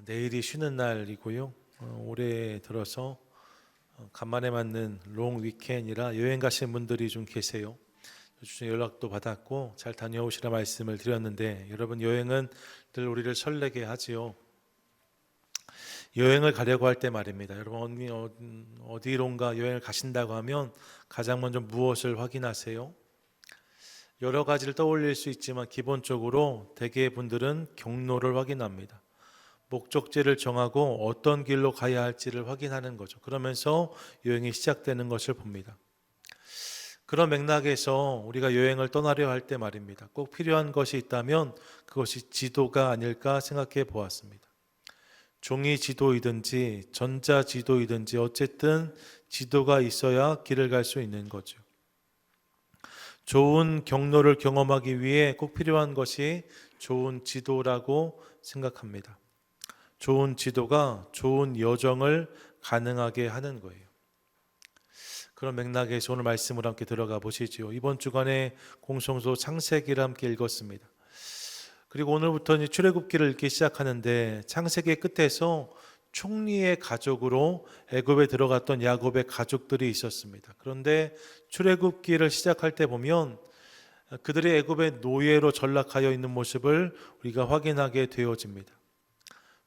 어, 내일이 쉬는 날이고요. 어, 올해 들어서 어, 간만에 맞는 롱 위켄이라 여행 가신 분들이 좀 계세요. 요즘 연락도 받았고 잘 다녀오시라 말씀을 드렸는데 여러분 여행은 늘 우리를 설레게 하지요. 여행을 가려고 할 때 말입니다. 여러분 어, 어디론가 여행을 가신다고 하면 가장 먼저 무엇을 확인하세요? 여러 가지를 떠올릴 수 있지만 기본적으로 대개의 분들은 경로를 확인합니다. 목적지를 정하고 어떤 길로 가야 할지를 확인하는 거죠. 그러면서 여행이 시작되는 것을 봅니다. 그런 맥락에서 우리가 여행을 떠나려 할 때 말입니다. 꼭 필요한 것이 있다면 그것이 지도가 아닐까 생각해 보았습니다. 종이 지도이든지 전자 지도이든지 어쨌든 지도가 있어야 길을 갈 수 있는 거죠. 좋은 경로를 경험하기 위해 꼭 필요한 것이 좋은 지도라고 생각합니다. 좋은 지도가 좋은 여정을 가능하게 하는 거예요. 그런 맥락에서 오늘 말씀을 함께 들어가 보시죠. 이번 주간에 공성소 창세기를 함께 읽었습니다. 그리고 오늘부터 출애굽기를 읽기 시작하는데 창세기 끝에서 총리의 가족으로 애굽에 들어갔던 야곱의 가족들이 있었습니다. 그런데 출애굽기를 시작할 때 보면 그들이 애굽의 노예로 전락하여 있는 모습을 우리가 확인하게 되어집니다.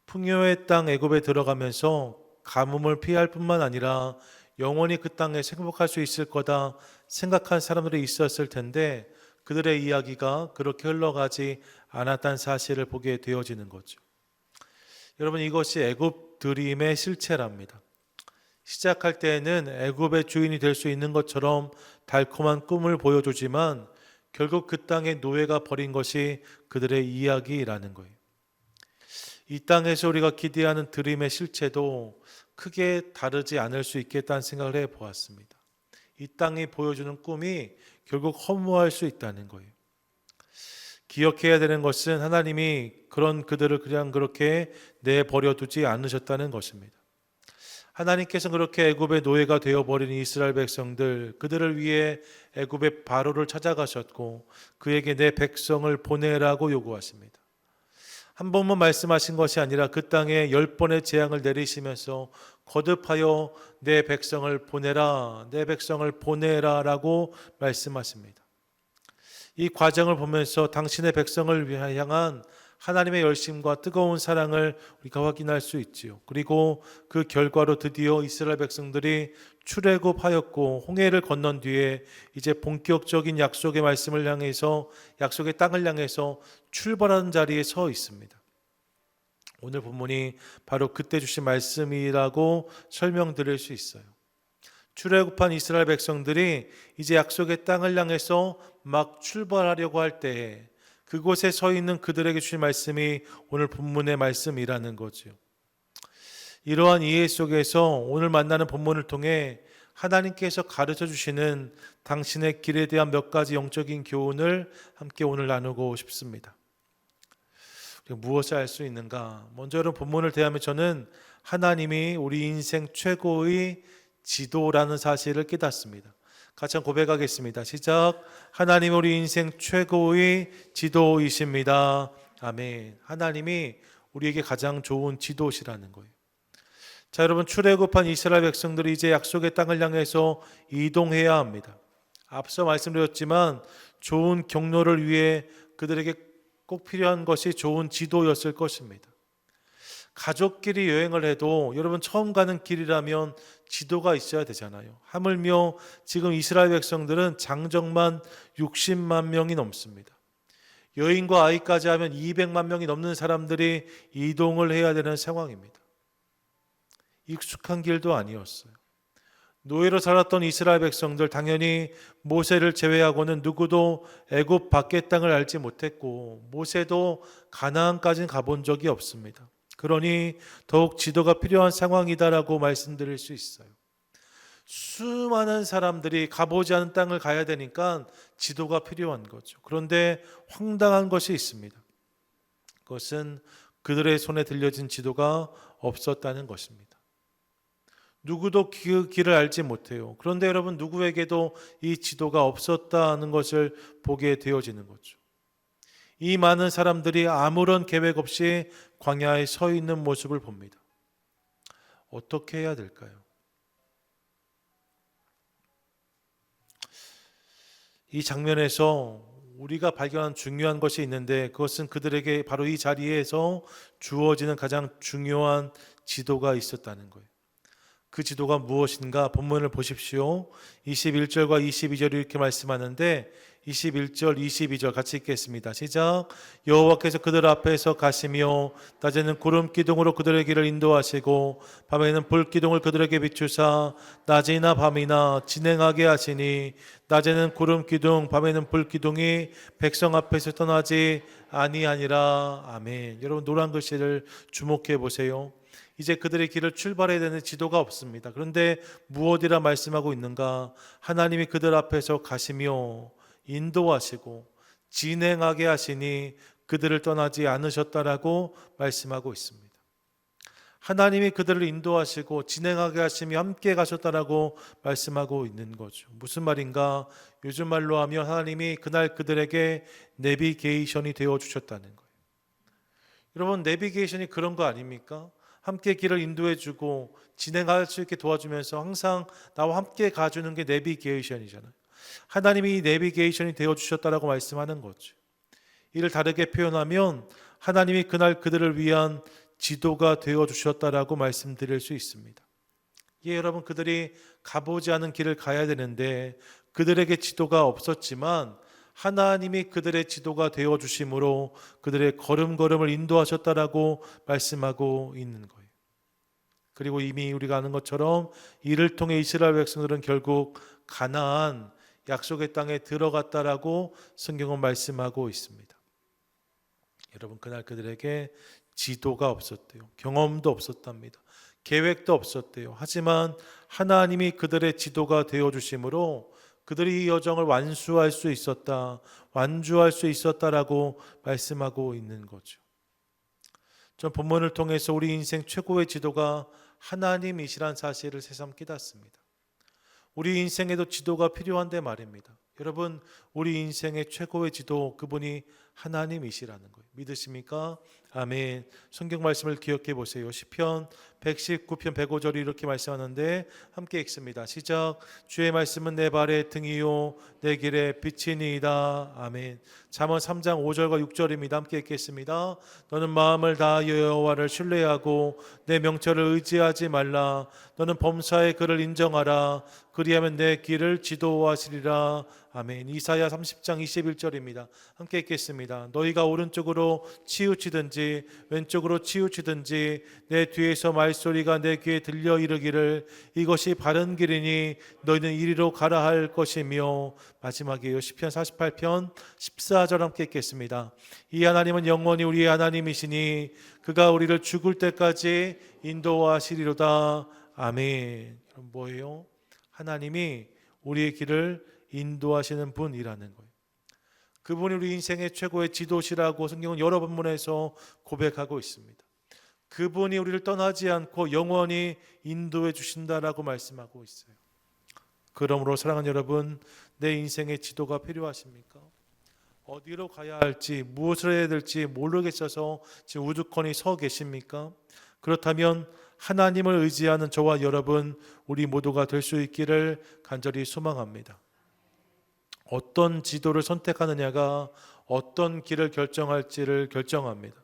풍요의 땅 애굽에 들어가면서 가뭄을 피할 뿐만 아니라 영원히 그 땅에 행복할 수 있을 거다 생각한 사람들이 있었을 텐데 그들의 이야기가 그렇게 흘러가지 않았다는 사실을 보게 되어지는 거죠. 여러분 이것이 애굽 드림의 실체랍니다. 시작할 때에는 애굽의 주인이 될 수 있는 것처럼 달콤한 꿈을 보여주지만 결국 그 땅의 노예가 버린 것이 그들의 이야기라는 거예요. 이 땅에서 우리가 기대하는 드림의 실체도 크게 다르지 않을 수 있겠다는 생각을 해 보았습니다. 이 땅이 보여주는 꿈이 결국 허무할 수 있다는 거예요. 기억해야 되는 것은 하나님이 그런 그들을 그냥 그렇게 내버려 두지 않으셨다는 것입니다. 하나님께서 그렇게 애굽의 노예가 되어 버린 이스라엘 백성들 그들을 위해 애굽의 바로를 찾아가셨고 그에게 내 백성을 보내라고 요구하십니다. 한 번만 말씀하신 것이 아니라 그 땅에 열 번의 재앙을 내리시면서 거듭하여 내 백성을 보내라, 내 백성을 보내라 라고 말씀하십니다. 이 과정을 보면서 당신의 백성을 향한 하나님의 열심과 뜨거운 사랑을 우리가 확인할 수 있지요. 그리고 그 결과로 드디어 이스라엘 백성들이 출애굽하였고 홍해를 건넌 뒤에 이제 본격적인 약속의 말씀을 향해서 약속의 땅을 향해서 출발하는 자리에 서 있습니다. 오늘 본문이 바로 그때 주신 말씀이라고 설명드릴 수 있어요. 출애굽한 이스라엘 백성들이 이제 약속의 땅을 향해서 막 출발하려고 할 때에 그곳에 서 있는 그들에게 주신 말씀이 오늘 본문의 말씀이라는 거죠. 이러한 이해 속에서 오늘 만나는 본문을 통해 하나님께서 가르쳐 주시는 당신의 길에 대한 몇 가지 영적인 교훈을 함께 오늘 나누고 싶습니다. 무엇을 알 수 있는가? 먼저 여러분 본문을 대하면 저는 하나님이 우리 인생 최고의 지도라는 사실을 깨닫습니다. 같이 고백하겠습니다. 시작. 하나님 우리 인생 최고의 지도이십니다. 아멘. 하나님이 우리에게 가장 좋은 지도시라는 거예요. 자, 여러분 출애굽한 이스라엘 백성들이 이제 약속의 땅을 향해서 이동해야 합니다. 앞서 말씀드렸지만 좋은 경로를 위해 그들에게 꼭 필요한 것이 좋은 지도였을 것입니다. 가족끼리 여행을 해도 여러분 처음 가는 길이라면 지도가 있어야 되잖아요. 하물며 지금 이스라엘 백성들은 장정만 60만 명이 넘습니다. 여인과 아이까지 하면 200만 명이 넘는 사람들이 이동을 해야 되는 상황입니다. 익숙한 길도 아니었어요. 노예로 살았던 이스라엘 백성들 당연히 모세를 제외하고는 누구도 애굽 밖의 땅을 알지 못했고 모세도 가나안까지는 가본 적이 없습니다. 그러니 더욱 지도가 필요한 상황이다라고 말씀드릴 수 있어요. 수많은 사람들이 가보지 않은 땅을 가야 되니까 지도가 필요한 거죠. 그런데 황당한 것이 있습니다. 그것은 그들의 손에 들려진 지도가 없었다는 것입니다. 누구도 그 길을 알지 못해요. 그런데 여러분 누구에게도 이 지도가 없었다는 것을 보게 되어지는 거죠. 이 많은 사람들이 아무런 계획 없이 광야에 서 있는 모습을 봅니다. 어떻게 해야 될까요? 이 장면에서 우리가 발견한 중요한 것이 있는데 그것은 그들에게 바로 이 자리에서 주어지는 가장 중요한 지도가 있었다는 거예요. 그 지도가 무엇인가 본문을 보십시오. 21절과 22절이 이렇게 말씀하는데 21절, 22절 같이 읽겠습니다. 시작. 여호와께서 그들 앞에서 가시며 낮에는 구름 기둥으로 그들의 길을 인도하시고 밤에는 불 기둥을 그들에게 비추사 낮이나 밤이나 진행하게 하시니 낮에는 구름 기둥, 밤에는 불 기둥이 백성 앞에서 떠나지 아니하니라. 아멘. 여러분 노란 글씨를 주목해 보세요. 이제 그들의 길을 출발해야 되는 지도가 없습니다. 그런데 무엇이라 말씀하고 있는가? 하나님이 그들 앞에서 가시며 인도하시고 진행하게 하시니 그들을 떠나지 않으셨다라고 말씀하고 있습니다. 하나님이 그들을 인도하시고 진행하게 하시며 함께 가셨다라고 말씀하고 있는 거죠. 무슨 말인가? 요즘 말로 하면 하나님이 그날 그들에게 내비게이션이 되어 주셨다는 거예요. 여러분 내비게이션이 그런 거 아닙니까? 함께 길을 인도해 주고 진행할 수 있게 도와주면서 항상 나와 함께 가주는 게 내비게이션이잖아요. 하나님이 내비게이션이 되어 주셨다라고 말씀하는 거죠. 이를 다르게 표현하면 하나님이 그날 그들을 위한 지도가 되어 주셨다라고 말씀드릴 수 있습니다. 예, 여러분 그들이 가보지 않은 길을 가야 되는데 그들에게 지도가 없었지만 하나님이 그들의 지도가 되어 주심으로 그들의 걸음걸음을 인도하셨다라고 말씀하고 있는 거예요. 그리고 이미 우리가 아는 것처럼 이를 통해 이스라엘 백성들은 결국 가나안 약속의 땅에 들어갔다라고 성경은 말씀하고 있습니다. 여러분 그날 그들에게 지도가 없었대요. 경험도 없었답니다. 계획도 없었대요. 하지만 하나님이 그들의 지도가 되어 주심으로 그들이 이 여정을 완수할 수 있었다, 완주할 수 있었다라고 말씀하고 있는 거죠. 전 본문을 통해서 우리 인생 최고의 지도가 하나님이시란 사실을 새삼 깨닫습니다. 우리 인생에도 지도가 필요한데 말입니다. 여러분, 우리 인생의 최고의 지도 그분이 하나님이시라는 거예요. 믿으십니까? 아멘. 성경 말씀을 기억해 보세요. 시편 119편 105절이 이렇게 말씀하는데 함께 읽습니다. 시작. 주의 말씀은 내 발의 등이요 내 길에 빛이니이다. 아멘. 잠언 3장 5절과 6절입니다. 함께 읽겠습니다. 너는 마음을 다하여 여호와를 신뢰하고 내 명철을 의지하지 말라. 너는 범사의 그를 인정하라. 그리하면 내 길을 지도하시리라. 아멘. 이사야 30장 21절입니다. 함께 읽겠습니다. 너희가 오른쪽으로 치우치든지 왼쪽으로 치우치든지 내 뒤에서 말소리가 내 귀에 들려 이르기를 이것이 바른 길이니 너희는 이리로 가라 할 것이며 마지막이에요. 시편 48편 14절 함께 읽겠습니다. 이 하나님은 영원히 우리의 하나님이시니 그가 우리를 죽을 때까지 인도하시리로다. 아멘. 그럼 뭐예요? 하나님이 우리의 길을 인도하시는 분이라는 거예요. 그분이 우리 인생의 최고의 지도시라고 성경은 여러 본문에서 고백하고 있습니다. 그분이 우리를 떠나지 않고 영원히 인도해 주신다라고 말씀하고 있어요. 그러므로 사랑하는 여러분, 내 인생의 지도가 필요하십니까? 어디로 가야 할지, 무엇을 해야 될지 모르겠어서 지금 우두커니 서 계십니까? 그렇다면 하나님을 의지하는 저와 여러분, 우리 모두가 될 수 있기를 간절히 소망합니다. 어떤 지도를 선택하느냐가 어떤 길을 결정할지를 결정합니다.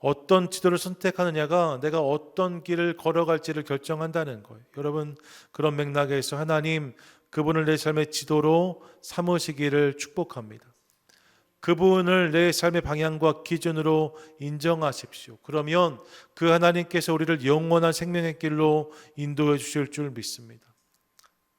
어떤 지도를 선택하느냐가 내가 어떤 길을 걸어갈지를 결정한다는 거예요. 여러분, 그런 맥락에서 하나님 그분을 내 삶의 지도로 삼으시기를 축복합니다. 그분을 내 삶의 방향과 기준으로 인정하십시오. 그러면 그 하나님께서 우리를 영원한 생명의 길로 인도해 주실 줄 믿습니다.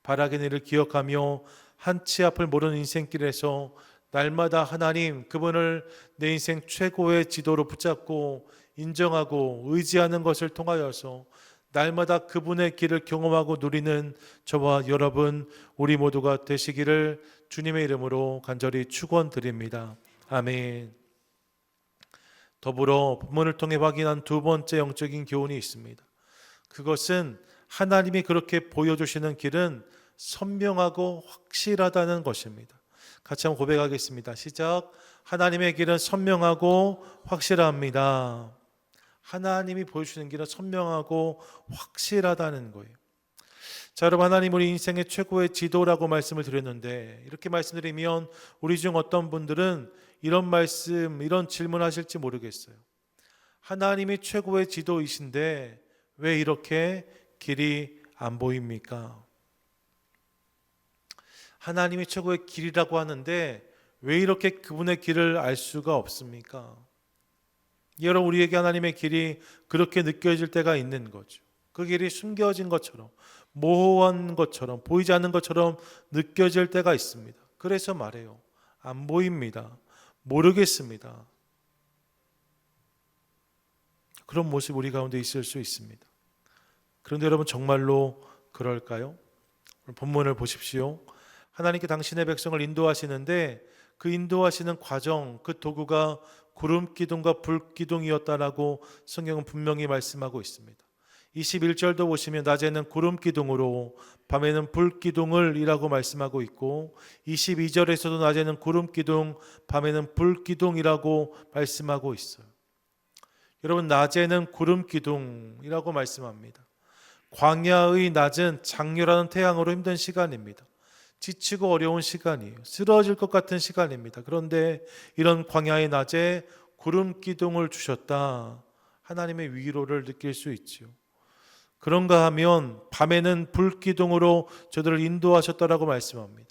바라는 일을 기억하며 한 치 앞을 모르는 인생길에서 날마다 하나님 그분을 내 인생 최고의 지도로 붙잡고 인정하고 의지하는 것을 통하여서 날마다 그분의 길을 경험하고 누리는 저와 여러분 우리 모두가 되시기를 주님의 이름으로 간절히 축원드립니다. 아멘. 더불어 본문을 통해 확인한 두 번째 영적인 교훈이 있습니다. 그것은 하나님이 그렇게 보여주시는 길은 선명하고 확실하다는 것입니다. 같이 한번 고백하겠습니다. 시작. 하나님의 길은 선명하고 확실합니다. 하나님이 보여주시는 길은 선명하고 확실하다는 거예요. 자, 여러분 하나님 우리 인생의 최고의 지도라고 말씀을 드렸는데 이렇게 말씀드리면 우리 중 어떤 분들은 이런 말씀, 이런 질문 하실지 모르겠어요. 하나님이 최고의 지도이신데 왜 이렇게 길이 안 보입니까? 하나님이 최고의 길이라고 하는데 왜 이렇게 그분의 길을 알 수가 없습니까? 여러분 우리에게 하나님의 길이 그렇게 느껴질 때가 있는 거죠. 그 길이 숨겨진 것처럼 모호한 것처럼 보이지 않는 것처럼 느껴질 때가 있습니다. 그래서 말해요. 안 보입니다. 모르겠습니다. 그런 모습 우리 가운데 있을 수 있습니다. 그런데 여러분 정말로 그럴까요? 본문을 보십시오. 하나님께 당신의 백성을 인도하시는데 그 인도하시는 과정, 그 도구가 구름 기둥과 불 기둥이었다라고 성경은 분명히 말씀하고 있습니다. 21절도 보시면 낮에는 구름 기둥으로 밤에는 불 기둥을이라고 말씀하고 있고 22절에서도 낮에는 구름 기둥, 밤에는 불 기둥이라고 말씀하고 있어요. 여러분 낮에는 구름 기둥이라고 말씀합니다. 광야의 낮은 장렬하는 태양으로 힘든 시간입니다. 지치고 어려운 시간이에요. 쓰러질 것 같은 시간입니다. 그런데 이런 광야의 낮에 구름 기둥을 주셨다. 하나님의 위로를 느낄 수 있지요. 그런가 하면 밤에는 불 기둥으로 저들을 인도하셨다라고 말씀합니다.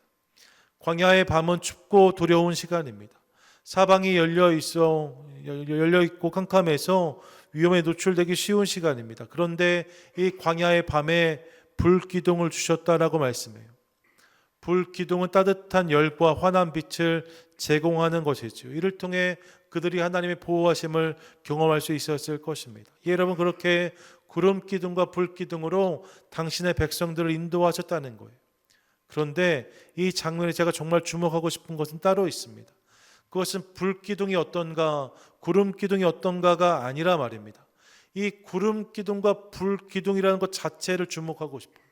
광야의 밤은 춥고 두려운 시간입니다. 사방이 열려 있어 열려 있고 캄캄해서 위험에 노출되기 쉬운 시간입니다. 그런데 이 광야의 밤에 불 기둥을 주셨다라고 말씀해요. 불 기둥은 따뜻한 열과 환한 빛을 제공하는 것이죠. 이를 통해 그들이 하나님의 보호하심을 경험할 수 있었을 것입니다. 예, 여러분 그렇게 구름 기둥과 불 기둥으로 당신의 백성들을 인도하셨다는 거예요. 그런데 이 장면에 제가 정말 주목하고 싶은 것은 따로 있습니다. 그것은 불 기둥이 어떤가, 구름 기둥이 어떤가가 아니라 말입니다. 이 구름 기둥과 불 기둥이라는 것 자체를 주목하고 싶어요.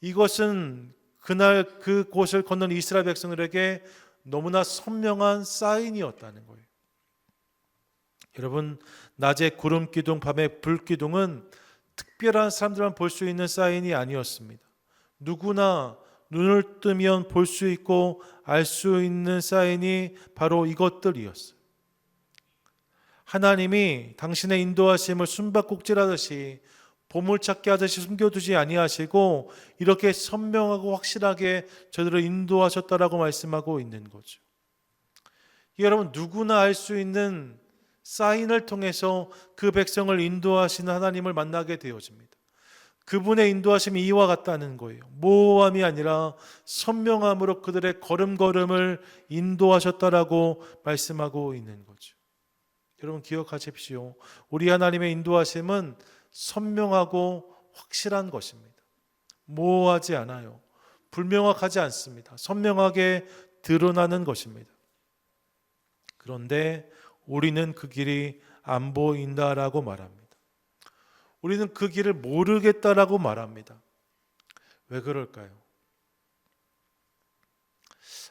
이것은 그날 그 곳을 걷는 이스라엘 백성들에게 너무나 선명한 사인이었다는 거예요. 여러분, 낮에 구름 기둥, 밤에 불 기둥은 특별한 사람들만 볼 수 있는 사인이 아니었습니다. 누구나 눈을 뜨면 볼 수 있고 알 수 있는 사인이 바로 이것들이었어요. 하나님이 당신의 인도하심을 숨바꼭질하듯이 보물찾기 하듯이 숨겨두지 아니하시고 이렇게 선명하고 확실하게 저들을 인도하셨다라고 말씀하고 있는 거죠. 여러분 누구나 알 수 있는 사인을 통해서 그 백성을 인도하시는 하나님을 만나게 되어집니다. 그분의 인도하심이 이와 같다는 거예요. 모호함이 아니라 선명함으로 그들의 걸음걸음을 인도하셨다라고 말씀하고 있는 거죠. 여러분 기억하십시오. 우리 하나님의 인도하심은 선명하고 확실한 것입니다. 모호하지 않아요. 불명확하지 않습니다. 선명하게 드러나는 것입니다. 그런데 우리는 그 길이 안 보인다라고 말합니다. 우리는 그 길을 모르겠다라고 말합니다. 왜 그럴까요?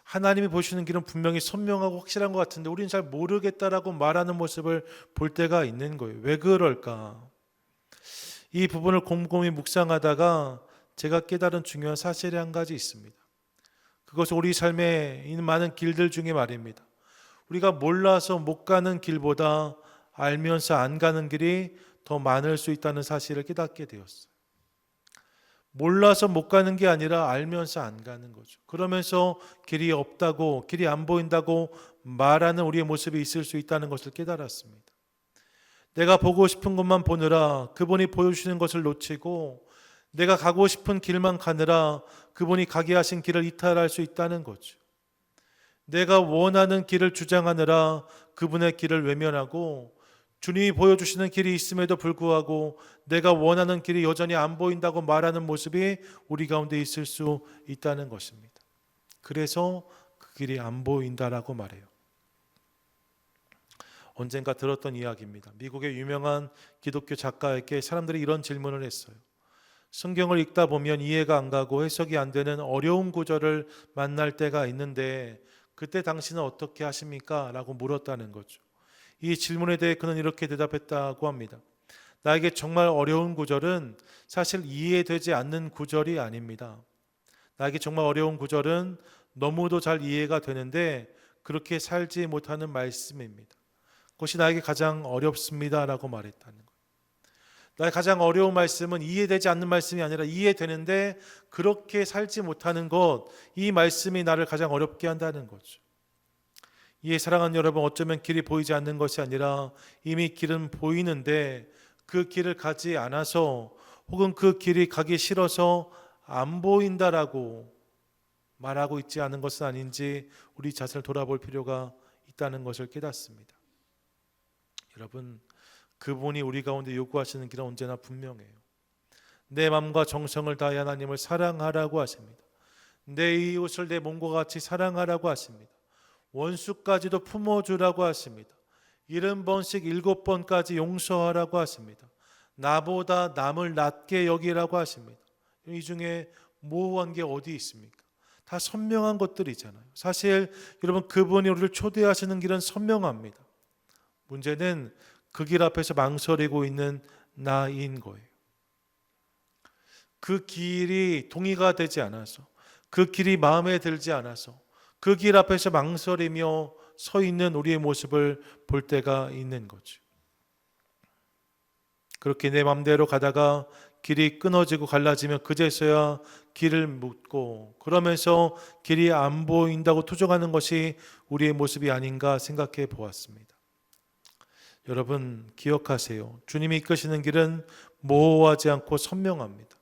하나님이 보시는 길은 분명히 선명하고 확실한 것 같은데 우리는 잘 모르겠다라고 말하는 모습을 볼 때가 있는 거예요. 왜 그럴까? 이 부분을 곰곰이 묵상하다가 제가 깨달은 중요한 사실이 한 가지 있습니다. 그것은 우리 삶에 있는 많은 길들 중에 말입니다. 우리가 몰라서 못 가는 길보다 알면서 안 가는 길이 더 많을 수 있다는 사실을 깨닫게 되었어요. 몰라서 못 가는 게 아니라 알면서 안 가는 거죠. 그러면서 길이 없다고, 길이 안 보인다고 말하는 우리의 모습이 있을 수 있다는 것을 깨달았습니다. 내가 보고 싶은 것만 보느라 그분이 보여주시는 것을 놓치고 내가 가고 싶은 길만 가느라 그분이 가게 하신 길을 이탈할 수 있다는 거죠. 내가 원하는 길을 주장하느라 그분의 길을 외면하고 주님이 보여주시는 길이 있음에도 불구하고 내가 원하는 길이 여전히 안 보인다고 말하는 모습이 우리 가운데 있을 수 있다는 것입니다. 그래서 그 길이 안 보인다라고 말해요. 언젠가 들었던 이야기입니다. 미국의 유명한 기독교 작가에게 사람들이 이런 질문을 했어요. 성경을 읽다 보면 이해가 안 가고 해석이 안 되는 어려운 구절을 만날 때가 있는데 그때 당신은 어떻게 하십니까? 라고 물었다는 거죠. 이 질문에 대해 그는 이렇게 대답했다고 합니다. 나에게 정말 어려운 구절은 사실 이해되지 않는 구절이 아닙니다. 나에게 정말 어려운 구절은 너무도 잘 이해가 되는데 그렇게 살지 못하는 말씀입니다. 그것이 나에게 가장 어렵습니다라고 말했다는 거예요. 나의 가장 어려운 말씀은 이해되지 않는 말씀이 아니라 이해되는데 그렇게 살지 못하는 것, 이 말씀이 나를 가장 어렵게 한다는 거죠. 이에 사랑하는 여러분, 어쩌면 길이 보이지 않는 것이 아니라 이미 길은 보이는데 그 길을 가지 않아서 혹은 그 길이 가기 싫어서 안 보인다라고 말하고 있지 않은 것은 아닌지 우리 자신을 돌아볼 필요가 있다는 것을 깨닫습니다. 여러분, 그분이 우리 가운데 요구하시는 길은 언제나 분명해요. 내 마음과 정성을 다해 하나님을 사랑하라고 하십니다. 내 이웃을 내 몸과 같이 사랑하라고 하십니다. 원수까지도 품어주라고 하십니다. 일흔 번씩 일곱 번까지 용서하라고 하십니다. 나보다 남을 낮게 여기라고 하십니다. 이 중에 모호한 게 어디 있습니까? 다 선명한 것들이잖아요. 사실 여러분 그분이 우리를 초대하시는 길은 선명합니다. 문제는 그 길 앞에서 망설이고 있는 나인 거예요. 그 길이 동의가 되지 않아서 그 길이 마음에 들지 않아서 그 길 앞에서 망설이며 서 있는 우리의 모습을 볼 때가 있는 거죠. 그렇게 내 맘대로 가다가 길이 끊어지고 갈라지면 그제서야 길을 묻고 그러면서 길이 안 보인다고 투정하는 것이 우리의 모습이 아닌가 생각해 보았습니다. 여러분 기억하세요. 주님이 이끄시는 길은 모호하지 않고 선명합니다.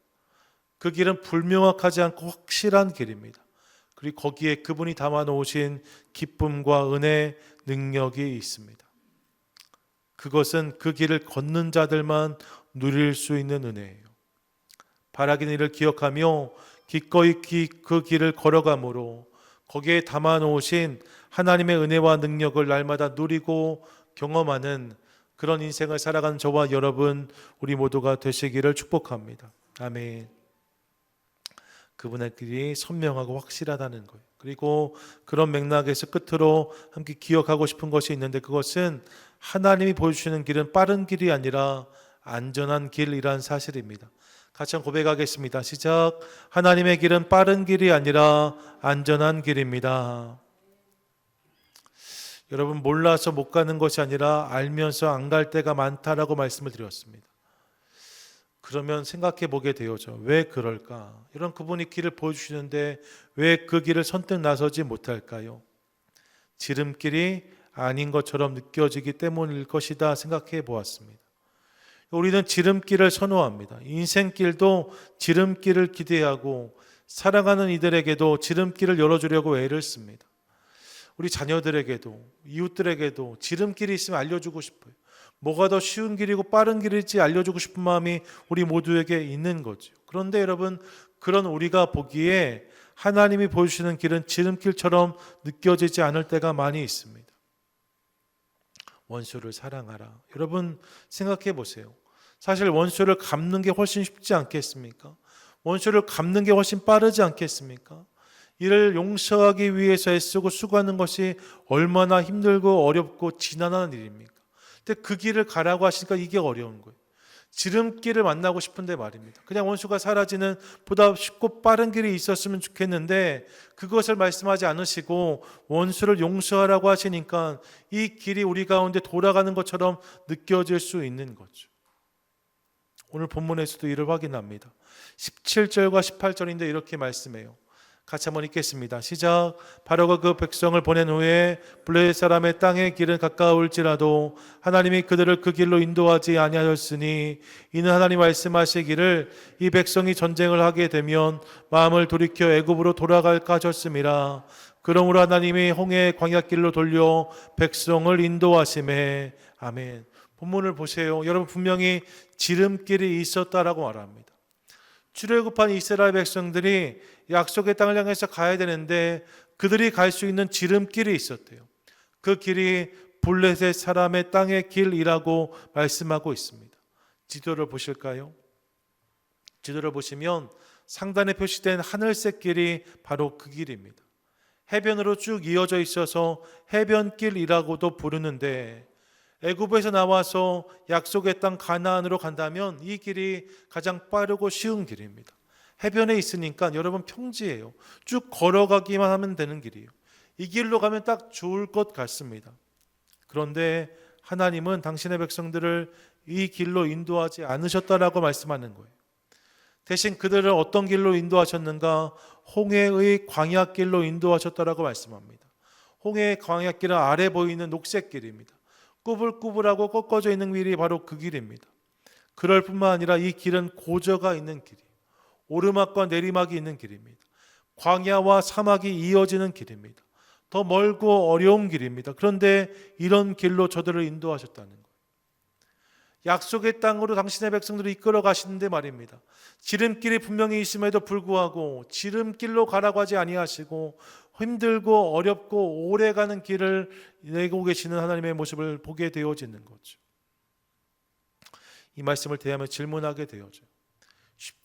그 길은 불명확하지 않고 확실한 길입니다. 그리고 거기에 그분이 담아 놓으신 기쁨과 은혜, 능력이 있습니다. 그것은 그 길을 걷는 자들만 누릴 수 있는 은혜예요. 바라긴 이를 기억하며 기꺼이 그 길을 걸어가므로 거기에 담아 놓으신 하나님의 은혜와 능력을 날마다 누리고 경험하는 그런 인생을 살아가는 저와 여러분 우리 모두가 되시기를 축복합니다. 아멘. 그분의 길이 선명하고 확실하다는 거예요. 그리고 그런 맥락에서 끝으로 함께 기억하고 싶은 것이 있는데 그것은 하나님이 보여주시는 길은 빠른 길이 아니라 안전한 길이란 사실입니다. 같이 한번 고백하겠습니다. 시작. 하나님의 길은 빠른 길이 아니라 안전한 길입니다. 여러분 몰라서 못 가는 것이 아니라 알면서 안 갈 때가 많다라고 말씀을 드렸습니다. 그러면 생각해 보게 되어죠. 왜 그럴까? 이런 그분이 길을 보여주시는데 왜 그 길을 선뜻 나서지 못할까요? 지름길이 아닌 것처럼 느껴지기 때문일 것이다 생각해 보았습니다. 우리는 지름길을 선호합니다. 인생길도 지름길을 기대하고 사랑하는 이들에게도 지름길을 열어주려고 애를 씁니다. 우리 자녀들에게도 이웃들에게도 지름길이 있으면 알려주고 싶어요. 뭐가 더 쉬운 길이고 빠른 길일지 알려주고 싶은 마음이 우리 모두에게 있는 거죠. 그런데 여러분 그런 우리가 보기에 하나님이 보여주시는 길은 지름길처럼 느껴지지 않을 때가 많이 있습니다. 원수를 사랑하라. 여러분 생각해 보세요. 사실 원수를 갚는 게 훨씬 쉽지 않겠습니까? 원수를 갚는 게 훨씬 빠르지 않겠습니까? 이를 용서하기 위해서 애쓰고 수고하는 것이 얼마나 힘들고 어렵고 지난한 일입니까? 근데 그 길을 가라고 하시니까 이게 어려운 거예요. 지름길을 만나고 싶은데 말입니다. 그냥 원수가 사라지는 보다 쉽고 빠른 길이 있었으면 좋겠는데 그것을 말씀하지 않으시고 원수를 용서하라고 하시니까 이 길이 우리 가운데 돌아가는 것처럼 느껴질 수 있는 거죠. 오늘 본문에서도 이를 확인합니다. 17절과 18절인데 이렇게 말씀해요. 같이 한번 읽겠습니다. 시작. 바로가 그 백성을 보낸 후에 블레 사람의 땅의 길은 가까울지라도 하나님이 그들을 그 길로 인도하지 아니하였으니 이는 하나님 말씀하시기를 이 백성이 전쟁을 하게 되면 마음을 돌이켜 애굽으로 돌아갈까 하셨음이라. 그러므로 하나님이 홍해 광야길로 돌려 백성을 인도하심에 아멘. 본문을 보세요. 여러분 분명히 지름길이 있었다라고 말합니다. 출애굽한 이스라엘 백성들이 약속의 땅을 향해서 가야 되는데 그들이 갈 수 있는 지름길이 있었대요. 그 길이 블레셋 사람의 땅의 길이라고 말씀하고 있습니다. 지도를 보실까요? 지도를 보시면 상단에 표시된 하늘색 길이 바로 그 길입니다. 해변으로 쭉 이어져 있어서 해변길이라고도 부르는데 애굽에서 나와서 약속의 땅 가나안으로 간다면 이 길이 가장 빠르고 쉬운 길입니다. 해변에 있으니까 여러분 평지예요. 쭉 걸어가기만 하면 되는 길이에요. 이 길로 가면 딱 좋을 것 같습니다. 그런데 하나님은 당신의 백성들을 이 길로 인도하지 않으셨다라고 말씀하는 거예요. 대신 그들을 어떤 길로 인도하셨는가? 홍해의 광야길로 인도하셨다라고 말씀합니다. 홍해의 광야길은 아래 보이는 녹색 길입니다. 꾸불꾸불하고 꺾어져 있는 길이 바로 그 길입니다. 그럴 뿐만 아니라 이 길은 고저가 있는 길이에요. 오르막과 내리막이 있는 길입니다. 광야와 사막이 이어지는 길입니다. 더 멀고 어려운 길입니다. 그런데 이런 길로 저들을 인도하셨다는 거예요. 약속의 땅으로 당신의 백성들을 이끌어 가시는데 말입니다. 지름길이 분명히 있음에도 불구하고 지름길로 가라고 하지 아니하시고 힘들고 어렵고 오래 가는 길을 내고 계시는 하나님의 모습을 보게 되어지는 거죠. 이 말씀을 대하며 질문하게 되어져요.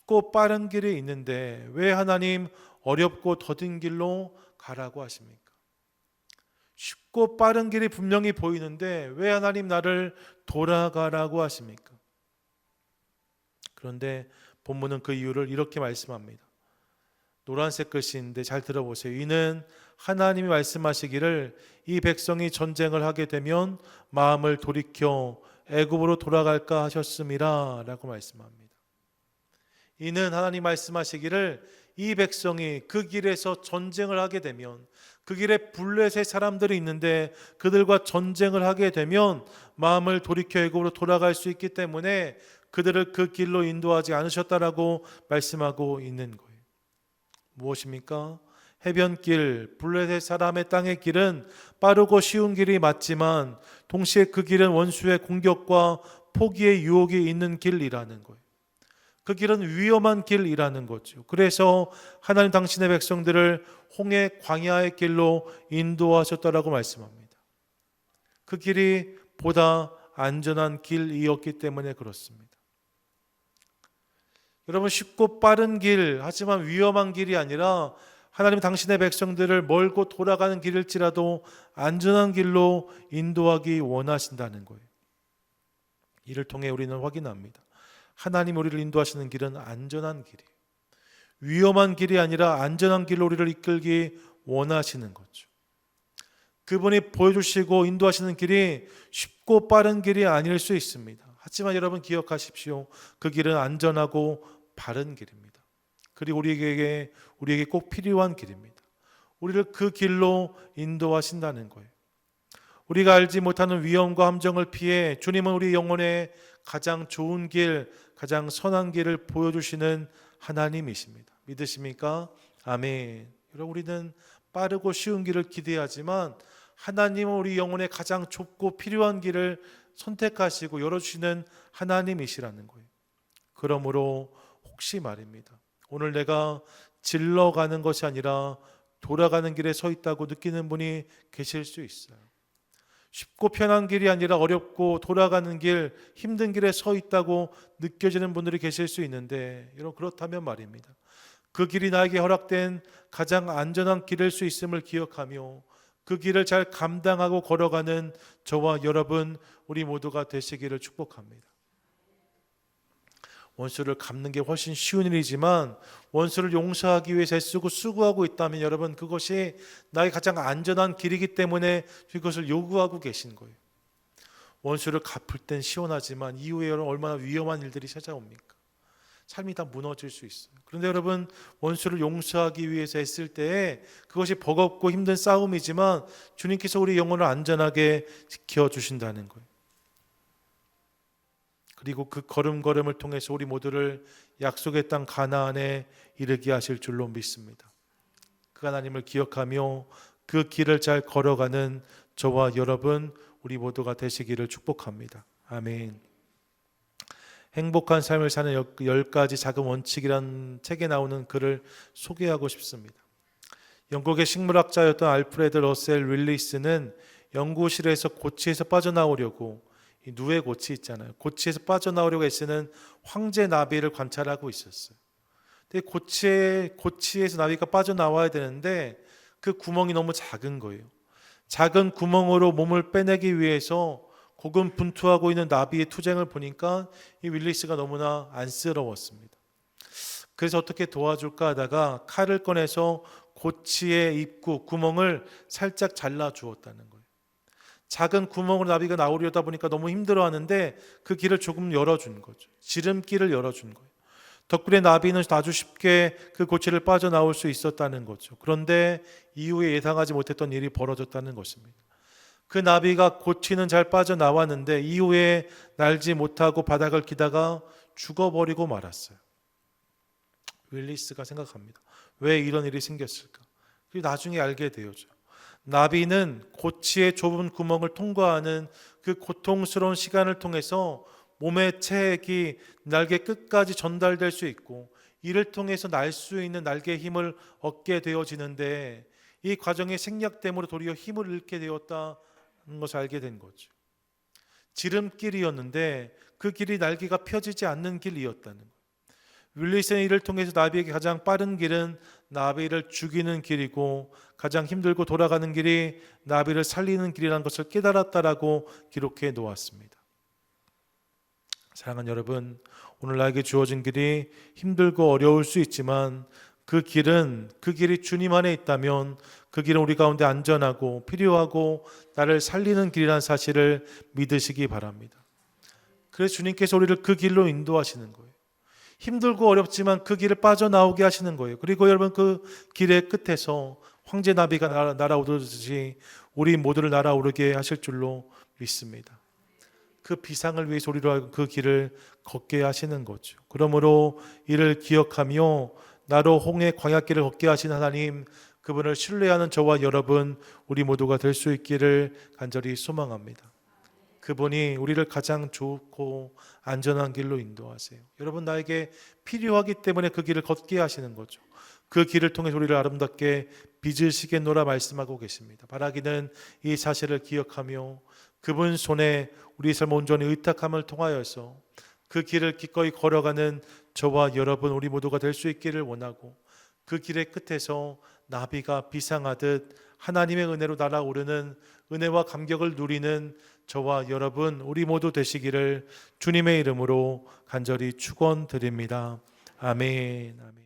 쉽고 빠른 길이 있는데 왜 하나님 어렵고 더딘 길로 가라고 하십니까? 쉽고 빠른 길이 분명히 보이는데 왜 하나님 나를 돌아가라고 하십니까? 그런데 본문은 그 이유를 이렇게 말씀합니다. 노란색 글씨인데 잘 들어보세요. 이는 하나님이 말씀하시기를 이 백성이 전쟁을 하게 되면 마음을 돌이켜 애굽으로 돌아갈까 하셨음이라라고 말씀합니다. 이는 하나님 말씀하시기를 이 백성이 그 길에서 전쟁을 하게 되면 그 길에 블레셋 사람들이 있는데 그들과 전쟁을 하게 되면 마음을 돌이켜 애굽으로 돌아갈 수 있기 때문에 그들을 그 길로 인도하지 않으셨다라고 말씀하고 있는 거예요. 무엇입니까? 해변길, 블레셋 사람의 땅의 길은 빠르고 쉬운 길이 맞지만 동시에 그 길은 원수의 공격과 포기의 유혹이 있는 길이라는 거예요. 그 길은 위험한 길이라는 거죠. 그래서 하나님 당신의 백성들을 홍해 광야의 길로 인도하셨다라고 말씀합니다. 그 길이 보다 안전한 길이었기 때문에 그렇습니다. 여러분 쉽고 빠른 길 하지만 위험한 길이 아니라 하나님 당신의 백성들을 멀고 돌아가는 길일지라도 안전한 길로 인도하기 원하신다는 거예요. 이를 통해 우리는 확인합니다. 하나님 우리를 인도하시는 길은 안전한 길이에요. 위험한 길이 아니라 안전한 길로 우리를 이끌기 원하시는 거죠. 그분이 보여주시고 인도하시는 길이 쉽고 빠른 길이 아닐 수 있습니다. 하지만 여러분 기억하십시오. 그 길은 안전하고 바른 길입니다. 그리고 우리에게 우리에게 꼭 필요한 길입니다. 우리를 그 길로 인도하신다는 거예요. 우리가 알지 못하는 위험과 함정을 피해 주님은 우리 영혼의 가장 좋은 길, 가장 선한 길을 보여주시는 하나님이십니다. 믿으십니까? 아멘. 여러분 우리는 빠르고 쉬운 길을 기대하지만 하나님은 우리 영혼의 가장 좁고 필요한 길을 선택하시고 열어주시는 하나님이시라는 거예요. 그러므로 혹시 말입니다. 오늘 내가 질러 가는 것이 아니라 돌아가는 길에 서 있다고 느끼는 분이 계실 수 있어요. 쉽고 편한 길이 아니라 어렵고 돌아가는 길, 힘든 길에 서 있다고 느껴지는 분들이 계실 수 있는데, 여러분, 그렇다면 말입니다. 그 길이 나에게 허락된 가장 안전한 길일 수 있음을 기억하며 그 길을 잘 감당하고 걸어가는 저와 여러분, 우리 모두가 되시기를 축복합니다. 원수를 갚는 게 훨씬 쉬운 일이지만 원수를 용서하기 위해서 애쓰고 수고하고 있다면 여러분 그것이 나의 가장 안전한 길이기 때문에 그것을 요구하고 계신 거예요. 원수를 갚을 땐 시원하지만 이후에 여러분 얼마나 위험한 일들이 찾아옵니까? 삶이 다 무너질 수 있어요. 그런데 여러분 원수를 용서하기 위해서 했을 때에 그것이 버겁고 힘든 싸움이지만 주님께서 우리 영혼을 안전하게 지켜 주신다는 거예요. 그리고 그 걸음걸음을 통해서 우리 모두를 약속의 땅 가나안에 이르게 하실 줄로 믿습니다. 그 하나님을 기억하며 그 길을 잘 걸어가는 저와 여러분 우리 모두가 되시기를 축복합니다. 아멘. 행복한 삶을 사는 열 가지 작은 원칙이란 책에 나오는 글을 소개하고 싶습니다. 영국의 식물학자였던 알프레드 러셀 윌리스는 연구실에서 고치에서 빠져나오려고 이 누에 고치 있잖아요. 고치에서 빠져나오려고 애쓰는 황제 나비를 관찰하고 있었어요. 근데 고치에 고치에서 나비가 빠져나와야 되는데 그 구멍이 너무 작은 거예요. 작은 구멍으로 몸을 빼내기 위해서 고군분투하고 있는 나비의 투쟁을 보니까 이 윌리스가 너무나 안쓰러웠습니다. 그래서 어떻게 도와줄까 하다가 칼을 꺼내서 고치의 입구 구멍을 살짝 잘라 주었다는 거예요. 작은 구멍으로 나비가 나오려다 보니까 너무 힘들어하는데 그 길을 조금 열어준 거죠. 지름길을 열어준 거예요. 덕분에 나비는 아주 쉽게 그 고치를 빠져나올 수 있었다는 거죠. 그런데 이후에 예상하지 못했던 일이 벌어졌다는 것입니다. 그 나비가 고치는 잘 빠져나왔는데 이후에 날지 못하고 바닥을 기다가 죽어버리고 말았어요. 윌리스가 생각합니다. 왜 이런 일이 생겼을까? 그리고 나중에 알게 되어죠. 나비는 고치의 좁은 구멍을 통과하는 그 고통스러운 시간을 통해서 몸의 체액이 날개 끝까지 전달될 수 있고 이를 통해서 날 수 있는 날개의 힘을 얻게 되어지는데 이 과정의 생략됨으로 도리어 힘을 잃게 되었다는 것을 알게 된 거죠. 지름길이었는데 그 길이 날개가 펴지지 않는 길이었다는 거예요. 윌리스의 일을 통해서 나비에게 가장 빠른 길은 나비를 죽이는 길이고 가장 힘들고 돌아가는 길이 나비를 살리는 길이라는 것을 깨달았다라고 기록해 놓았습니다. 사랑하는 여러분, 오늘 나에게 주어진 길이 힘들고 어려울 수 있지만 그 길은 그 길이 주님 안에 있다면 그 길은 우리 가운데 안전하고 필요하고 나를 살리는 길이라는 사실을 믿으시기 바랍니다. 그래서 주님께서 우리를 그 길로 인도하시는 거예요. 힘들고 어렵지만 그 길을 빠져나오게 하시는 거예요. 그리고 여러분 그 길의 끝에서 황제 나비가 날아, 날아오듯이 우리 모두를 날아오르게 하실 줄로 믿습니다. 그 비상을 우리로 하여금 그 길을 걷게 하시는 거죠. 그러므로 이를 기억하며 나로 홍해 광야길을 걷게 하신 하나님 그분을 신뢰하는 저와 여러분 우리 모두가 될 수 있기를 간절히 소망합니다. 그분이 우리를 가장 좋고 안전한 길로 인도하세요. 여러분 나에게 필요하기 때문에 그 길을 걷게 하시는 거죠. 그 길을 통해 우리를 아름답게 빚으시겠노라 말씀하고 계십니다. 바라기는 이 사실을 기억하며 그분 손에 우리 삶 온전히 의탁함을 통하여서 그 길을 기꺼이 걸어가는 저와 여러분 우리 모두가 될 수 있기를 원하고 그 길의 끝에서 나비가 비상하듯 하나님의 은혜로 날아오르는 은혜와 감격을 누리는 저와 여러분 우리 모두 되시기를 주님의 이름으로 간절히 축원드립니다. 아멘. 아멘.